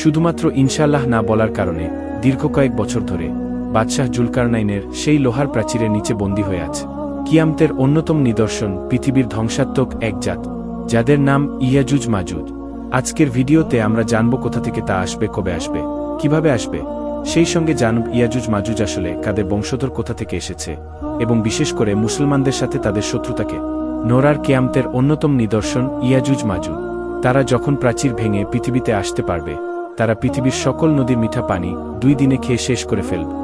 শুধুমাত্র ইনশাল্লাহ না বলার কারণে, দীর্ঘ কয়েক বছর ধরে, বাদশাহ জুলকারনাইনের সেই লোহার প্রাচীরের নিচে বন্দী হয়ে আছে। কিয়ামতের অন্যতম নিদর্শন পৃথিবীর ধ্বংসাত্মক এক জাত, যাদের নাম ইয়াজুজ মাজুজ আজকের ভিডিওতে আমরা জানব কোথা থেকে তা আসবে, কবে আসবে, কীভাবে আসবে। সেই সঙ্গে জানব ইয়াজুজ মাজুজ আসলে কাদের বংশধর কোথা থেকে এসেছে, এবং বিশেষ করে মুসলমানদের সাথে তাদের শত্রুতাকে। নোরার কেয়ামতের অন্যতম নিদর্শন ইয়াজুজ মাজুজ তারা যখন প্রাচীর ভেঙে পৃথিবীতে আসতে পারবে তারা পৃথিবীর সকল নদীর মিঠা পানি দুই দিনে খেয়ে শেষ করে ফেলবে।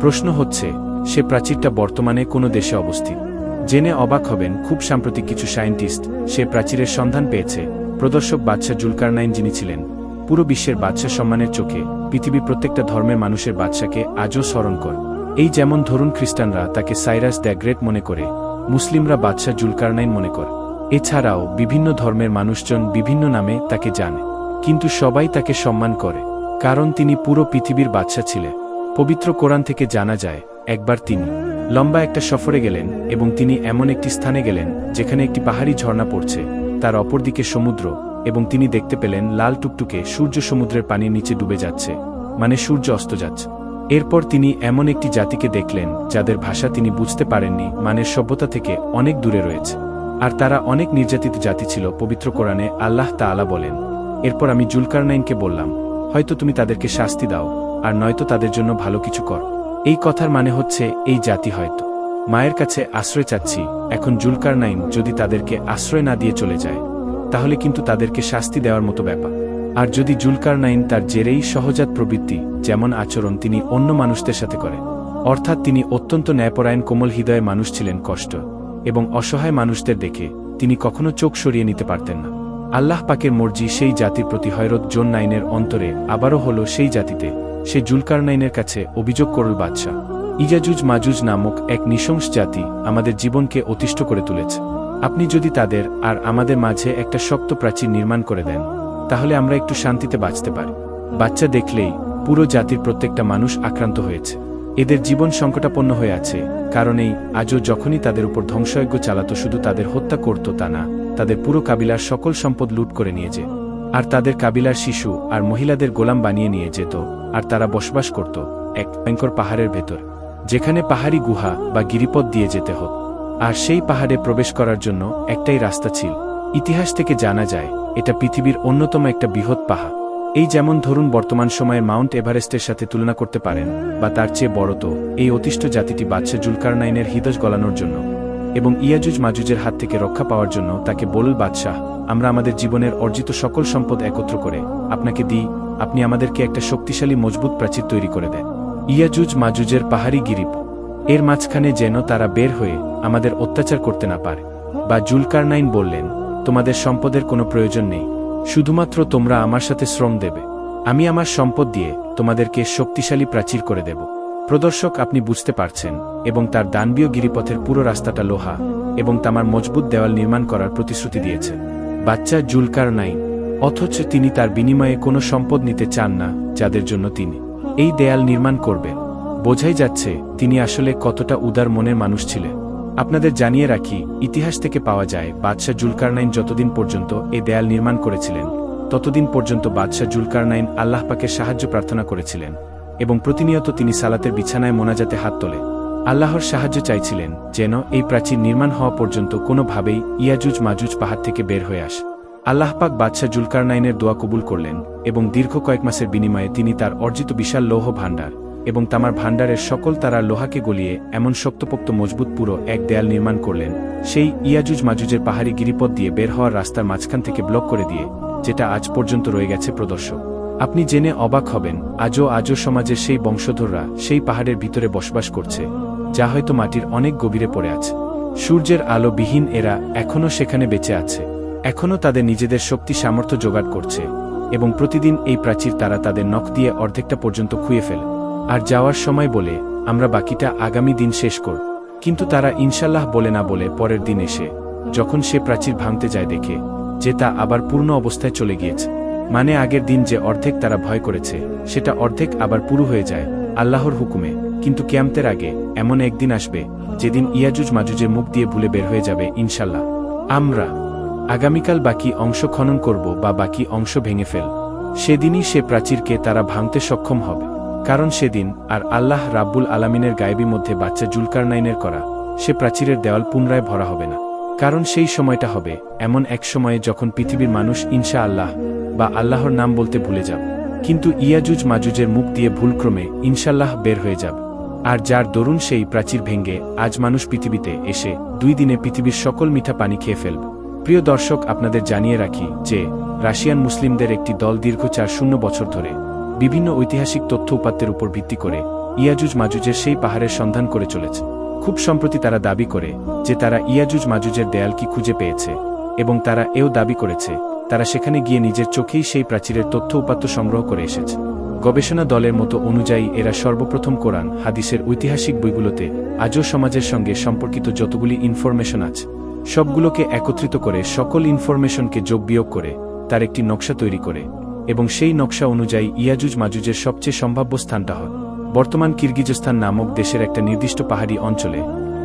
প্রশ্ন হচ্ছে, সে প্রাচীরটা বর্তমানে কোনো দেশে অবস্থিত? জেনে অবাক হবেন, খুব সাম্প্রতিক কিছু সায়েন্টিস্ট সে প্রাচীরের সন্ধান পেয়েছে। প্রদর্শক বাদশাহ জুলকারনাইন যিনি ছিলেন, পুরো বিশ্বের বাদশাহ সম্মানের চোখে পৃথিবীর প্রত্যেকটা ধর্মের মানুষের বাদশাকে আজও স্মরণ করে। এই যেমন ধরুন খ্রিস্টানরা তাকে সাইরাস দ্য গ্রেট মনে করে, মুসলিমরা বাদশাহ জুলকারনাইন মনে করে। এছাড়াও বিভিন্ন ধর্মের মানুষজন বিভিন্ন নামে তাকে জানে। কিন্তু সবাই তাকে সম্মান করে, কারণ তিনি পুরো পৃথিবীর বাচ্চা ছিলেন পবিত্র কোরআন থেকে জানা যায়, একবার তিনি লম্বা একটা সফরে গেলেন এবং তিনি এমন একটি স্থানে গেলেন যেখানে একটি পাহাড়ি ঝর্ণা পড়ছে, তার অপরদিকে সমুদ্র এবং তিনি দেখতে পেলেন লাল টুকটুকে সূর্য সমুদ্রের পানির নিচে ডুবে যাচ্ছে মানে সূর্য অস্ত যাচ্ছে। এরপর তিনি এমন একটি জাতিকে দেখলেন যাদের ভাষা তিনি বুঝতে পারেননি মানের সভ্যতা থেকে অনেক দূরে রয়েছে। আর তারা অনেক নির্যাতিত জাতি ছিল, পবিত্র কোরআনে আল্লাহ তাআলা বলেন। এরপর আমি জুলকারনাইনকে বললাম, হয়তো তুমি তাদেরকে শাস্তি দাও, আর নয়তো তাদের জন্য ভালো কিছু কর। এই কথার মানে হচ্ছে, এই জাতি হয়তো। মায়ের কাছে আশ্রয় চাচ্ছি, এখন জুলকারনাইন যদি তাদেরকে আশ্রয় না দিয়ে চলে যায়, তাহলে কিন্তু তাদেরকে শাস্তি দেওয়ার মতো ব্যাপার। আর যদি জুলকারনাইন তার জেরেই সহজাত প্রবৃত্তি, যেমন আচরণ তিনি অন্য মানুষদের সাথে করেন অর্থাৎ তিনি অত্যন্ত ন্যায়পরায়ণ কোমল হৃদয়ে মানুষ ছিলেন কষ্ট এবং অসহায় মানুষদের দেখে, তিনি কখনো চোখ সরিয়ে নিতে পারতেন না। আল্লাহ পাকের মর্জি সেই জাতির প্রতি হয়রত জোন নাইনের অন্তরে আবারও হল সেই জাতিতে, সে জুলকারনাইনের কাছে অভিযোগ করল বাদশাহ। ইজাজুজ মাজুজ নামক এক নৃশংস জাতি আমাদের জীবনকে অতিষ্ঠ করে তুলেছে। আপনি যদি তাদের আর আমাদের মাঝে একটা শক্ত প্রাচীর নির্মাণ করে দেন, তাহলে আমরা একটু শান্তিতে বাঁচতে পারি। বাচ্চা দেখলেই পুরো জাতির প্রত্যেকটা মানুষ আক্রান্ত হয়েছে। এদের জীবন সংকটাপন্ন হয়ে আছে কারণেই আজও যখনই তাদের উপর ধ্বংসযজ্ঞ চালাতো শুধু তাদের হত্যা করত তা না তাদের পুরো কাবিলার সকল সম্পদ লুট করে নিয়ে যে আর তাদের কাবিলার শিশু আর মহিলাদের গোলাম বানিয়ে নিয়ে যেত, আর তারা বসবাস করত এক ভয়ঙ্কর পাহাড়ের ভেতর, যেখানে পাহাড়ি গুহা বা গিরিপথ দিয়ে যেতে হতো। আর সেই পাহাড়ে প্রবেশ করার জন্য একটাই রাস্তা ছিল। ইতিহাস থেকে জানা যায়, এটা পৃথিবীর অন্যতম একটা বৃহৎ পাহাড়। এই যেমন ধরুন বর্তমান সময়ে মাউন্ট এভারেস্টের সাথে তুলনা করতে পারেন, বা তার চেয়ে বড় তো এই অতিষ্ঠ জাতিটি বাদশাহ জুলকারনাইনের হৃদয় গলানোর জন্য। এবং ইয়াজুজ মাজুজের হাত থেকে রক্ষা পাওয়ার জন্য তাকে বলল বাদশাহ, আমরা আমাদের জীবনের অর্জিত সকল সম্পদ একত্র করে আপনাকে দিই, আপনি আমাদেরকে একটা শক্তিশালী, মজবুত প্রাচীর তৈরি করে দেন। ইয়াজুজ মাজুজের পাহাড়ি গিরিপ, এর মাঝখানে যেন তারা বের হয়ে আমাদের অত্যাচার করতে না পারে। বা জুলকারনাইন বললেন, তোমাদের সম্পদের কোনো প্রয়োজন নেই, শুধুমাত্র তোমরা আমার সাথে শ্রম দেবে, আমি আমার সম্পদ দিয়ে তোমাদেরকে শক্তিশালী প্রাচীর করে দেব। প্রদর্শক আপনি বুঝতে পারছেন, এবং তার দানবীয় গিরিপথের পুরো রাস্তাটা লোহা, এবং তামার মজবুত দেওয়াল নির্মাণ করার প্রতিশ্রুতি দিয়েছে বাচ্চা জুলকার নাই অথচ তিনি তার বিনিময়ে কোনো সম্পদ নিতে চান না, যাদের জন্য তিনি এই দেয়াল নির্মাণ করবেন। বোঝাই যাচ্ছে, তিনি আসলে কতটা উদার মনের মানুষ ছিলেন। আপনাদের জানিয়ে রাখি, ইতিহাস থেকে পাওয়া যায়, বাদশাহ জুলকারনাইন যতদিন পর্যন্ত এ দেয়াল নির্মাণ করেছিলেন, ততদিন পর্যন্ত বাদশাহ জুলকারনাইন আল্লাহ পাকের সাহায্য প্রার্থনা করেছিলেন। এবং প্রতিনিয়ত তিনি সালাতের বিছানায় মোনাজাতে হাত তোলে। আল্লাহর সাহায্য চাইছিলেন যেন এই প্রাচীর নির্মাণ হওয়া পর্যন্ত কোনোভাবেই ইয়াজুজ মাজুজ পাহাড় থেকে বের হয়ে আসে। আল্লাহ পাক বাদশাহ জুলকারনাইনের দোয়া কবুল করলেন এবং দীর্ঘ কয়েক মাসের বিনিময়ে তিনি তার অর্জিত বিশাল লৌহ ভাণ্ডার এবং তামার ভাণ্ডারের সকল তারা লোহাকে গলিয়ে এমন শক্তপোক্ত মজবুত পুরো এক দেয়াল নির্মাণ করলেন, সেই ইয়াজুজ মাজুজের পাহাড়ি গিরিপথ দিয়ে বের হওয়ার রাস্তার মাঝখান থেকে ব্লক করে দিয়ে, যেটা আজ পর্যন্ত রয়ে গেছে প্রদর্শক। আপনি জেনে অবাক হবেন, আজও আজও সমাজের সেই বংশধররা সেই পাহাড়ের ভিতরে বসবাস করছে, যা হয়তো মাটির অনেক গভীরে পড়ে আছে। সূর্যের আলো বিহীন এরা এখনও সেখানে বেঁচে আছে। এখনও তাদের নিজেদের শক্তি সামর্থ্য জোগাড় করছে এবং প্রতিদিন এই প্রাচীর তারা তাদের নখ দিয়ে অর্ধেকটা পর্যন্ত খুঁয়ে ফেলে। আর যাওয়ার সময় বলে, আমরা বাকিটা আগামী দিন শেষ কর। কিন্তু তারা ইনশাল্লাহ বলে না বলে পরের দিন এসে, যখন সে প্রাচীর ভাঙতে যায় দেখে, যে তা আবার পূর্ণ অবস্থায় চলে গিয়েছে। মানে আগের দিন যে অর্ধেক তারা ভয় করেছে, সেটা অর্ধেক আবার পুরু হয়ে যায়, আল্লাহর হুকুমে। কিন্তু ক্যাম্পের আগে এমন একদিন আসবে, যেদিন ইয়াজুজ মাজুজের মুখ দিয়ে ভুলে বের হয়ে যাবে, ইনশাল্লাহ। আমরা আগামীকাল বাকি অংশ খনন করব বা বাকি অংশ ভেঙে ফেল। সেদিনই সে প্রাচীরকে তারা ভাঙতে সক্ষম হবে। কারণ সেদিন আর আল্লাহ রাব্বুল আলামিনের গায়েবী মধ্যে বাচ্চা জুলকারনাইনের করা, সে প্রাচীরের দেওয়াল পুনরায় ভরা হবে না। কারণ সেই সময়টা হবে, এমন এক সময়ে যখন পৃথিবীর মানুষ ইনশা আল্লাহ বা আল্লাহর নাম বলতে ভুলে যাবে কিন্তু ইয়াজুজ মাজুজের মুখ দিয়ে ভুলক্রমে ইনশাল্লাহ বের হয়ে যাবে। আর যার দরুন সেই প্রাচীর ভেঙ্গে আজ মানুষ পৃথিবীতে এসে দুই দিনে পৃথিবীর সকল মিঠা পানি খেয়ে ফেলবে। প্রিয় দর্শক, আপনাদের জানিয়ে রাখি যে রাশিয়ান মুসলিমদের একটি দল দীর্ঘ চার শূন্য বছর ধরে বিভিন্ন ঐতিহাসিক তথ্য উপাত্তের উপর ভিত্তি করে ইয়াজুজ মাজুজের সেই পাহাড়ের সন্ধান করে চলেছে। খুব সম্প্রতি তারা দাবি করে যে তারা ইয়াজুজ মাজুজের দেয়াল কি খুঁজে পেয়েছে এবং তারা এও দাবি করেছে তারা সেখানে গিয়ে নিজের চোখেই সেই প্রাচীরের তথ্য উপাত্ত সংগ্রহ করে এসেছে। গবেষণা দলের মতো অনুযায়ী এরা সর্বপ্রথম কোরআন, হাদিসের ঐতিহাসিক বইগুলোতে আজও সমাজের সঙ্গে সম্পর্কিত যতগুলি ইনফরমেশন আছে, সবগুলোকে একত্রিত করে সকল ইনফরমেশনকে যোগ বিয়োগ করে তার একটি নকশা তৈরি করে এবং সেই নকশা অনুযায়ী ইয়াজুজ মাজুজের সবচেয়ে সম্ভাব্য স্থানটা হয়। বর্তমান কিরগিজস্তান নামক দেশের একটা নির্দিষ্ট পাহাড়ি অঞ্চলে,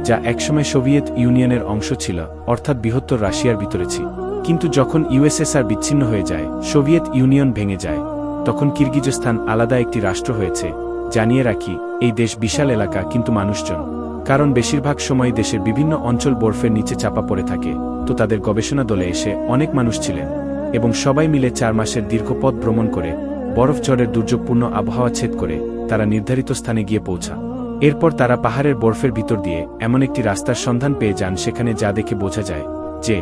যা একসময় সোভিয়েত ইউনিয়নের অংশ ছিল, অর্থাৎ বৃহত্তর রাশিয়ার ভিতরে ছিল। কিন্তু যখন ইউএসএসআর বিচ্ছিন্ন হয়ে যায়, সোভিয়েত ইউনিয়ন ভেঙে যায়, তখন কিরগিজস্তান আলাদা একটি রাষ্ট্র হয়েছে, জানিয়ে রাখি, এই দেশ বিশাল এলাকা কিন্তু মানুষজন। কারণ বেশিরভাগ সময় দেশের বিভিন্ন অঞ্চল বরফের নিচে চাপা পড়ে থাকে, তো তাদের গবেষণা দলে এসে অনেক মানুষ ছিলেন, এবং সবাই মিলে চার মাসের দীর্ঘ পথ ভ্রমণ করে, বরফ ঝড়ের দুর্যোগপূর্ণ আবহাওয়া ছেদ করে, তারা নির্ধারিত স্থানে গিয়ে পৌঁছা। এরপর তারা পাহাড়ের বরফের ভিতর দিয়ে এমন একটি রাস্তার সন্ধান পেয়ে যান সেখানে যা দেখে বোঝা যায় যে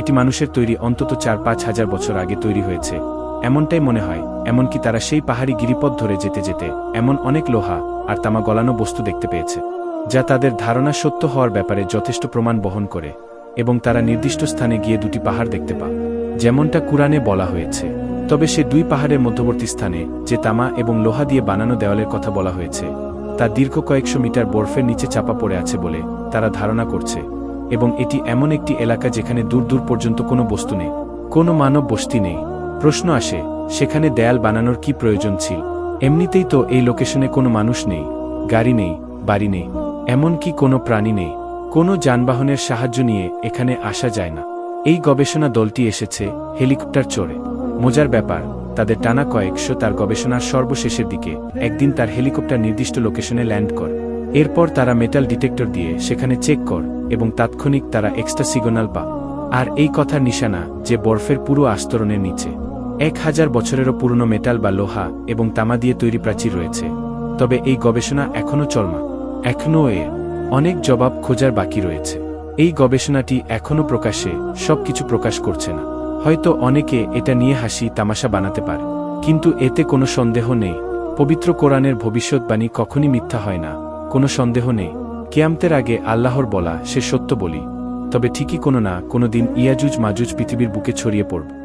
এটি মানুষের তৈরি অন্তত চার পাঁচ হাজার বছর আগে তৈরি হয়েছে। এমনটাই মনে হয়, এমনকি তারা সেই পাহাড়ি গিরিপথ ধরে যেতে যেতে, এমন অনেক লোহা আর তামা গলানো বস্তু দেখতে পেয়েছে, যা তাদের ধারণা সত্য হওয়ার ব্যাপারে যথেষ্ট প্রমাণ বহন করে এবং তারা নির্দিষ্ট স্থানে গিয়ে দুটি পাহাড় দেখতে পা যেমনটা কুরআনে বলা হয়েছে। তবে সে দুই পাহাড়ের মধ্যবর্তী স্থানে, যে তামা এবং লোহা দিয়ে বানানো দেওয়ালের কথা বলা হয়েছে, তা দীর্ঘ কয়েকশো মিটার বরফের নিচে চাপা পড়ে আছে বলে তারা ধারণা করছে। এবং এটি এমন একটি এলাকা যেখানে দূর দূর পর্যন্ত কোনো বস্তু নেই, কোনো মানব বস্তি নেই। প্রশ্ন আসে, সেখানে দেয়াল বানানোর কি প্রয়োজন ছিল? এমনিতেই তো এই লোকেশনে কোনো মানুষ নেই, গাড়ি নেই, বাড়ি নেই, এমনকি কোনো প্রাণী নেই। কোনো যানবাহনের সাহায্য নিয়ে এখানে আসা যায় না। এই গবেষণা দলটি এসেছে, হেলিকপ্টার চড়ে। মজার ব্যাপার, তাদের টানা কয়েকশো তার গবেষণার সর্বশেষের দিকে, একদিন তার হেলিকপ্টার নির্দিষ্ট লোকেশনে ল্যান্ড কর। এরপর তারা মেটাল ডিটেক্টর দিয়ে সেখানে চেক কর এবং তাৎক্ষণিক তারা এক্সট্রা সিগন্যাল পা আর এই কথার নিশানা যে বরফের পুরো আস্তরণের নিচে। এক হাজার বছরেরও পুরনো মেটাল বা লোহা এবং তামা দিয়ে তৈরি প্রাচীর রয়েছে। তবে এই গবেষণা এখনও চলমা এখনও এ অনেক জবাব খোঁজার বাকি রয়েছে। এই গবেষণাটি এখনও প্রকাশে সবকিছু প্রকাশ করছে না। হয়তো অনেকে এটা নিয়ে হাসি তামাশা বানাতে পারে। কিন্তু এতে কোনো সন্দেহ নেই। পবিত্র কোরআনের ভবিষ্যৎবাণী কখনই মিথ্যা হয় না। কোনো সন্দেহ নেই। কেয়ামতের আগে আল্লাহর বলা সে সত্য বলি, তবে ঠিকই কোনো না কোনো দিন ইয়াজুজ মাজুজ পৃথিবীর বুকে ছড়িয়ে পড়বে।